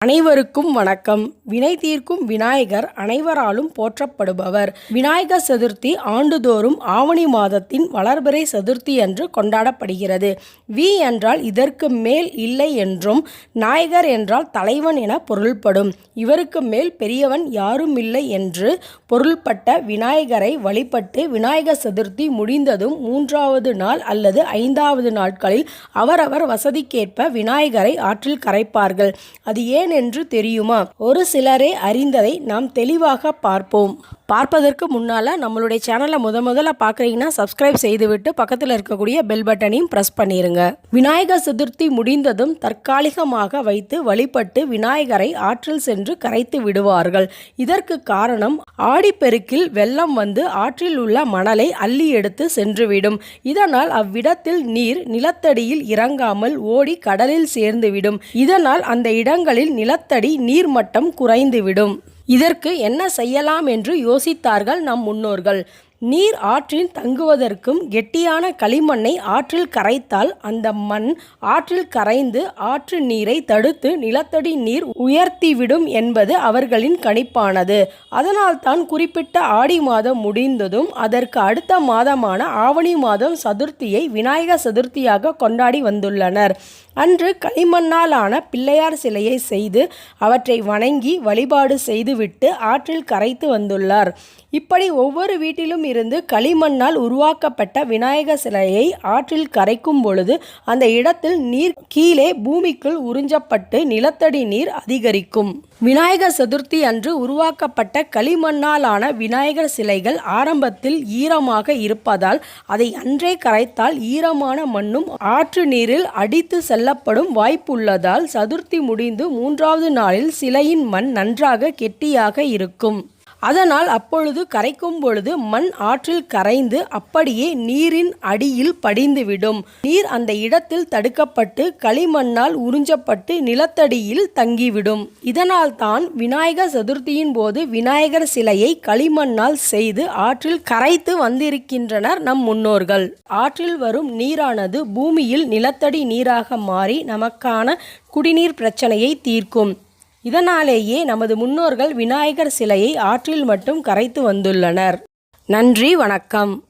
அனைவருக்கும் வணக்கம். வினை தீர்க்கும் விநாயகர் அனைவராலும் போற்றப்படுபவர். விநாயகர் சதுர்த்தி ஆண்டுதோறும் ஆவணி மாதத்தின் வளர்பிறை சதுர்த்தி என்று கொண்டாடப்படுகிறது. வி என்றால் இதற்கு மேல் இல்லை என்றும் நாயகர் என்றால் தலைவன் என பொருள்படும். இவருக்கு மேல் பெரியவன் யாரும் இல்லை என்று பொருள்பட்ட விநாயகரை வழிபட்டு விநாயகர் சதுர்த்தி முடிந்ததும் மூன்றாவது நாள் அல்லது ஐந்தாவது நாட்களில் அவரவர் வசதிக்கேற்ப விநாயகரை ஆற்றில் கரைப்பார்கள். அது ஏன் என்று தெரியுமா? ஒரு சிலரே அறிந்ததை நாம் தெளிவாக பார்ப்போம். பார்ப்பதற்கு முன்னால் நம்மளுடைய சேனலை முத முதல்ல பார்க்குறீங்கன்னா சப்ஸ்கிரைப் செய்துவிட்டு பக்கத்தில் இருக்கக்கூடிய பெல் பட்டனையும் ப்ரெஸ் பண்ணிடுங்க விநாயகர் சதுர்த்தி முடிந்ததும் தற்காலிகமாக வைத்து வழிபட்டு விநாயகரை ஆற்றில் சென்று கரைத்து விடுவார்கள். இதற்கு காரணம் ஆடிப்பெருக்கில் வெள்ளம் வந்து ஆற்றில் உள்ள மணலை அள்ளி எடுத்து சென்றுவிடும். இதனால் அவ்விடத்தில் நீர் நிலத்தடியில் இறங்காமல் ஓடி கடலில் சேர்ந்துவிடும். இதனால் அந்த இடங்களில் நிலத்தடி நீர்மட்டம் குறைந்துவிடும். இதற்கு என்ன செய்யலாம் என்று யோசித்தார்கள் நம் முன்னோர்கள். நீர் ஆற்றில் தங்குவதற்கும் கெட்டியான களிமண்ணை ஆற்றில் கரைத்தால் அந்த மண் ஆற்றில் கரைந்து ஆற்று நீரை தடுத்து நிலத்தடி நீர் உயர்த்திவிடும் என்பது அவர்களின் கணிப்பானது. அதனால்தான் குறிப்பிட்ட ஆடி மாதம் முடிந்ததும் அதற்கு அடுத்த மாதமான ஆவணி மாதம் சதுர்த்தியை விநாயகர் சதுர்த்தியாக கொண்டாடி வந்துள்ளனர். அன்று களிமண்ணாலான பிள்ளையார் சிலையை செய்து அவற்றை வணங்கி வழிபாடு செய்துவிட்டு ஆற்றில் கரைத்து வந்துள்ளார். இப்படி ஒவ்வொரு வீட்டிலும் இருந்து களிமண்ணால் உருவாக்கப்பட்ட விநாயகர் சிலையை ஆற்றில் கரைக்கும் பொழுது அந்த இடத்தில் நீர் கீழே பூமிக்குள் உறிஞ்சப்பட்டு நிலத்தடி நீர் அதிகரிக்கும். விநாயகர் சதுர்த்தி அன்று உருவாக்கப்பட்ட களிமண்ணாலான விநாயகர் சிலைகள் ஆரம்பத்தில் ஈரமாக இருப்பதால் அதை அன்றே கரைத்தால் ஈரமான மண்ணும் ஆற்று நீரில் அடித்து செல்லப்படும் வாய்ப்புள்ளதால் சதுர்த்தி முடிந்து மூன்றாவது நாளில் சிலையின் மண் நன்றாக கெட்டியாக இருக்கும். அதனால் அப்பொழுது கரைக்கும் பொழுது மண் ஆற்றில் கரைந்து அப்படியே நீரின் அடியில் படிந்துவிடும். நீர் அந்த இடத்தில் தடுக்கப்பட்டு களிமண்ணால் உறிஞ்சப்பட்டு நிலத்தடியில் தங்கிவிடும். இதனால் தான் விநாயகர் சதுர்த்தியின் போது விநாயகர் சிலையை களிமண்ணால் செய்து ஆற்றில் கரைத்து வந்திருக்கின்றனர் நம் முன்னோர்கள். ஆற்றில் வரும் நீரானது பூமியில் நிலத்தடி நீராக மாறி நமக்கான குடிநீர் பிரச்சனையை தீர்க்கும். இதனாலேயே நமது முன்னோர்கள் விநாயகர் சிலையை ஆற்றில் மட்டும் கரைத்து வந்துள்ளனர். நன்றி வணக்கம்.